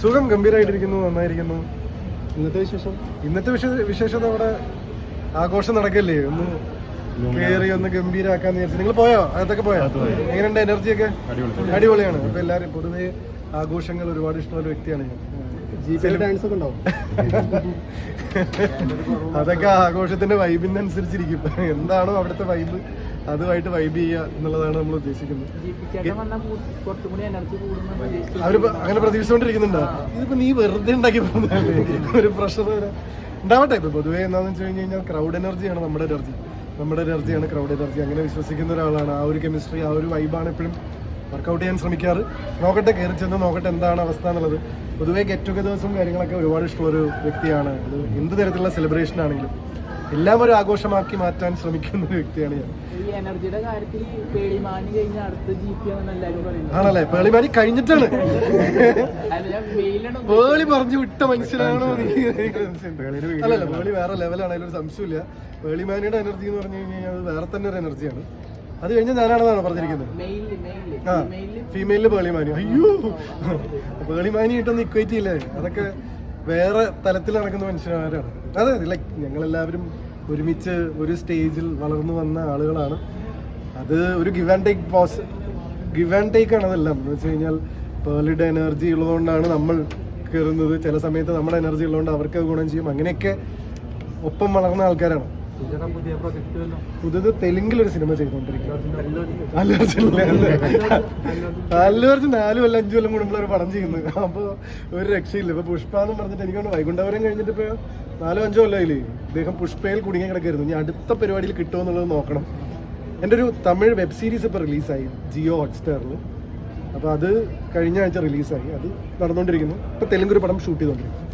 സുഖം ഗംഭീരമായിട്ടിരിക്കുന്നു നന്നായിരിക്കുന്നു. ഇന്നത്തെ വിശേഷം? ഇന്നത്തെ വിശേഷ വിശേഷം നമ്മുടെ ആഘോഷം നടക്കല്ലേ? ഒന്ന് കേറി ഒന്ന് ഗംഭീരാക്കാന്ന് വിചാരിച്ചു. നിങ്ങൾ പോയോ? അതൊക്കെ പോയോ? എങ്ങനെയുണ്ട്? എനർജിയൊക്കെ? അടിപൊളിയാണ്. അപ്പൊ എല്ലാരും പൊതുവെ ആഘോഷങ്ങൾ ഒരുപാട് ഇഷ്ടമുള്ള വ്യക്തിയാണ് ഞാൻ. അതൊക്കെ ആഘോഷത്തിന്റെ വൈബിനനുസരിച്ചിരിക്കും എന്താണോ അവിടുത്തെ വൈബ് അതുമായിട്ട് വൈബ് ചെയ്യുക എന്നുള്ളതാണ് നമ്മൾ ഉദ്ദേശിക്കുന്നത്. അങ്ങനെ പ്രതീക്ഷിച്ചുകൊണ്ടിരിക്കുന്നുണ്ടോ? ഇതിപ്പോ നീ വെറുതെ ഉണ്ടാക്കി ഒരു പ്രഷർ ഉണ്ടാവട്ടെ ഇപ്പൊ പൊതുവേ എന്താണെന്ന് വെച്ച് കഴിഞ്ഞ് കഴിഞ്ഞാൽ ക്രൗഡ് എനർജിയാണ് നമ്മുടെ എനർജി നമ്മുടെ എനർജിയാണ് ക്രൗഡ് എനർജി അങ്ങനെ വിശ്വസിക്കുന്ന ഒരാളാണ്. ആ ഒരു കെമിസ്ട്രി ആ ഒരു വൈബാണ് എപ്പോഴും വർക്കൗട്ട് ചെയ്യാൻ ശ്രമിക്കാറ്. നോക്കട്ടെ കയറി ചെന്ന് നോക്കട്ടെ എന്താണ് അവസ്ഥ എന്നുള്ളത്. പൊതുവേ ഗെറ്റ് ടുഗദേഴ്സും കാര്യങ്ങളൊക്കെ ഒരുപാട് ഇഷ്ടമുള്ള ഒരു വ്യക്തിയാണ്. അത് എന്ത് തരത്തിലുള്ള സെലിബ്രേഷൻ ആണെങ്കിലും. എല്ലാം ഒരു ആഘോഷമാക്കി മാറ്റാൻ ശ്രമിക്കുന്ന ഒരു വ്യക്തിയാണ് ഞാൻ. ഈ എനർജിയുടെ കാര്യത്തിൽ കഴിഞ്ഞ അടുത്ത എല്ലാവരും പറയുന്നത്. ആണല്ലേ? പേളിമാനി കഴിഞ്ഞിട്ടാണ്. അല്ല ഞാൻ വെയിലാണ് പേളി പറഞ്ഞു വിട്ട മനുഷ്യനാണോ. അല്ലല്ല പേളി വേറെ ലെവലാണ് അതിലൊരു സംശയമില്ല പേളിമാനിയുടെ എനർജി എന്ന് പറഞ്ഞു കഴിഞ്ഞാൽ അത് വേറെ തന്നെ ഒരു എനർജിയാണ് അത് കഴിഞ്ഞ് ഞാനാണെന്നാണ് പറഞ്ഞിരിക്കുന്നത്? ആ മെയിലിൽ ഫീമെയിലിൽ പേളിമാനി. അയ്യോ പേളിമാനി ഇട്ടൊന്ന് ഇക്വേറ്റ് ചെയ്യില്ലേ അതൊക്കെ വേറെ തലത്തിൽ നടക്കുന്ന മനുഷ്യന്മാരാണ്. അതെ ലൈക്ക് ഞങ്ങളെല്ലാവരും ഒരുമിച്ച് ഒരു സ്റ്റേജിൽ വളർന്നു വന്ന ആളുകളാണ്. അത് ഒരു give and take pose give and take ആണ് അതെല്ലാം. എന്ന് വെച്ച് കഴിഞ്ഞാൽ പേളിയുടെ എനർജി ഉള്ളതുകൊണ്ടാണ് നമ്മൾ കയറുന്നത് ചില സമയത്ത് നമ്മുടെ എനർജി ഉള്ളതുകൊണ്ട് അവർക്ക് ഗുണം ചെയ്യും. അങ്ങനെയൊക്കെ ഒപ്പം വളർന്ന ആൾക്കാരാണ്. പുതിയത് തെലുങ്കിൽ ഒരു സിനിമ ചെയ്തോണ്ടിരിക്കുന്നു. അല്ലു? അല്ലു. അർജുൻ നാലും അല്ല അഞ്ചു കൊല്ലം കൂടുമ്പോൾ ഒരു പടം ചെയ്യുന്നത്. അപ്പോൾ ഒരു രക്ഷയില്ല. ഇപ്പൊ പുഷ്പ എന്ന് പറഞ്ഞിട്ട് എനിക്കൊണ്ട് വൈകുണ്ഠപുരം കഴിഞ്ഞിട്ട് ഇപ്പൊ നാലോ അഞ്ചോ അല്ലേ ഇദ്ദേഹം പുഷ്പയിൽ കുടുങ്ങി കിടക്കായിരുന്നു. ഇനി അടുത്ത പരിപാടിയിൽ കിട്ടുമോ എന്നുള്ളത് നോക്കണം. എന്റെ ഒരു തമിഴ് വെബ് സീരീസ് ഇപ്പോൾ റിലീസായി ജിയോ ഹോട്ട്സ്റ്റാറിൽ അപ്പോൾ അത് കഴിഞ്ഞ ആഴ്ച റിലീസായി അത് നടന്നുകൊണ്ടിരിക്കുന്നു ഇപ്പോൾ തെലുങ്ക് ഒരു പടം ഷൂട്ട് ചെയ്തുകൊണ്ടിരിക്കുന്നു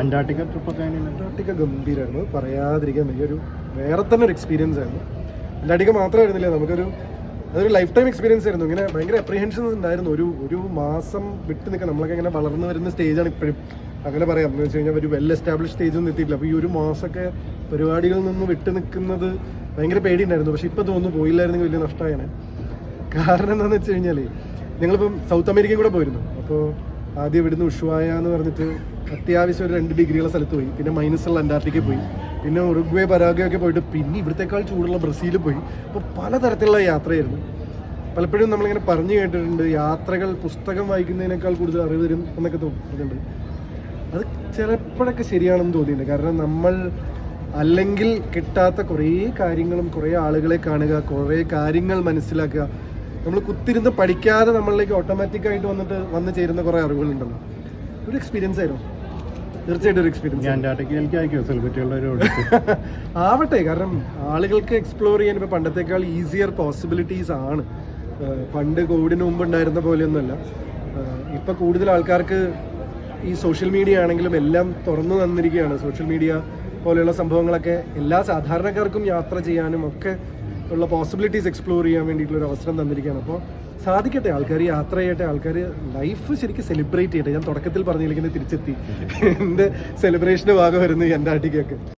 അന്റാർട്ടിക്ക ട്രിപ്പ് ഒക്കെ അന്റാർട്ടിക്ക ഗംഭീരമായിരുന്നു പറയാതിരിക്കാൻ വലിയൊരു വേറെ തന്നെ ഒരു എക്സ്പീരിയൻസ് ആയിരുന്നു. അന്റാർട്ടിക്ക മാത്രമായിരുന്നില്ല നമുക്കൊരു അതൊരു ലൈഫ് ടൈം എക്സ്പീരിയൻസ് ആയിരുന്നു. ഇങ്ങനെ ഭയങ്കര അപ്രിഹെൻഷൻ ഉണ്ടായിരുന്നു. ഒരു ഒരു മാസം വിട്ട് നിൽക്കുക നമ്മളൊക്കെ ഇങ്ങനെ വളർന്നു വരുന്ന സ്റ്റേജാണ് ഇപ്പോഴും. അങ്ങനെ പറയാം. എന്ന് വെച്ച് കഴിഞ്ഞാൽ ഒരു വെൽ എസ്റ്റാബ്ലിഷ് സ്റ്റേജ് ഒന്നും എത്തിയിട്ടില്ല. അപ്പോൾ ഈ ഒരു മാസമൊക്കെ പരിപാടികളിൽ നിന്ന് വിട്ട് നിൽക്കുന്നത് ഭയങ്കര പേടിയുണ്ടായിരുന്നു. പക്ഷെ ഇപ്പോൾ തോന്നുന്നു പോയില്ലായിരുന്നെങ്കിൽ വലിയ നഷ്ടമായാണ് കാരണം എന്താണെന്ന് വെച്ച് കഴിഞ്ഞാൽ ഞങ്ങളിപ്പം സൗത്ത് അമേരിക്കയിൽ കൂടെ പോയിരുന്നു. അപ്പോൾ ആദ്യം ഇവിടുന്ന് ഉഷുവായ എന്ന് പറഞ്ഞിട്ട് അത്യാവശ്യം ഒരു രണ്ട് ഡിഗ്രിയുള്ള സ്ഥലത്ത് പോയി. പിന്നെ മൈനസുള്ള അന്റാർട്ടിക്കയിൽ പോയി. പിന്നെ ഉറുഗ്വേ പരാഗ്വേ ഒക്കെ പോയിട്ട് പിന്നെ ഇവിടത്തേക്കാൾ ചൂടുള്ള ബ്രസീലിൽ പോയി. അപ്പോൾ പലതരത്തിലുള്ള യാത്രയായിരുന്നു. പലപ്പോഴും നമ്മളിങ്ങനെ പറഞ്ഞു കേട്ടിട്ടുണ്ട് യാത്രകൾ പുസ്തകം വായിക്കുന്നതിനേക്കാൾ കൂടുതൽ അറിവ് തരും എന്നൊക്കെ തോന്നിയിട്ടുണ്ട്. അത് ചിലപ്പോഴൊക്കെ ശരിയാണെന്ന് തോന്നിയിട്ടുണ്ട്. കാരണം നമ്മൾ അല്ലെങ്കിൽ കിട്ടാത്ത കുറേ കാര്യങ്ങളും കുറേ ആളുകളെ കാണുക കുറേ കാര്യങ്ങൾ മനസ്സിലാക്കുക. നമ്മൾ കുത്തിരുന്ന് പഠിക്കാതെ നമ്മളിലേക്ക് ഓട്ടോമാറ്റിക്കായിട്ട് വന്നിട്ട് വന്ന് ചേരുന്ന കുറേ അറിവുകളുണ്ടല്ലോ. ഒരു എക്സ്പീരിയൻസ് ആയിരുന്നു. തീർച്ചയായിട്ടും ഒരു എക്സ്പീരിയൻസ് എനിക്ക് സെലിബ്രിറ്റികളുടെ ഒരു ആവട്ടെ കാരണം ആളുകൾക്ക് എക്സ്പ്ലോർ ചെയ്യാൻ ഇപ്പോൾ പണ്ടത്തേക്കാൾ ഈസിയർ പോസിബിലിറ്റീസ് ആണ്. പണ്ട് കോവിഡിന് മുമ്പ് ഉണ്ടായിരുന്ന പോലെയൊന്നുമല്ല. ഇപ്പൊ കൂടുതൽ ആൾക്കാർക്ക് ഈ സോഷ്യൽ മീഡിയ ആണെങ്കിലും എല്ലാം തുറന്നു തന്നിരിക്കുകയാണ്. സോഷ്യൽ മീഡിയ പോലെയുള്ള സംഭവങ്ങളൊക്കെ എല്ലാ സാധാരണക്കാർക്കും യാത്ര ചെയ്യാനും ഒക്കെ ഉള്ള പോസിബിലിറ്റീസ് എക്സ്പ്ലോർ ചെയ്യാൻ വേണ്ടിയിട്ടുള്ള ഒരു അവസരം തന്നിരിക്കുകയാണ്. അപ്പോൾ സാധിക്കട്ടെ ആൾക്കാർ യാത്ര ചെയ്യട്ടെ ആൾക്കാർ ലൈഫ് ശരിക്കും സെലിബ്രേറ്റ് ചെയ്യട്ടെ. ഞാൻ തുടക്കത്തിൽ പറഞ്ഞിരിക്കുന്നത് തിരിച്ചെത്തി. എന്റെ സെലിബ്രേഷന്റെ ഭാഗമായിരുന്നു എന്റെ അന്റാർട്ടിക്കൊക്കെ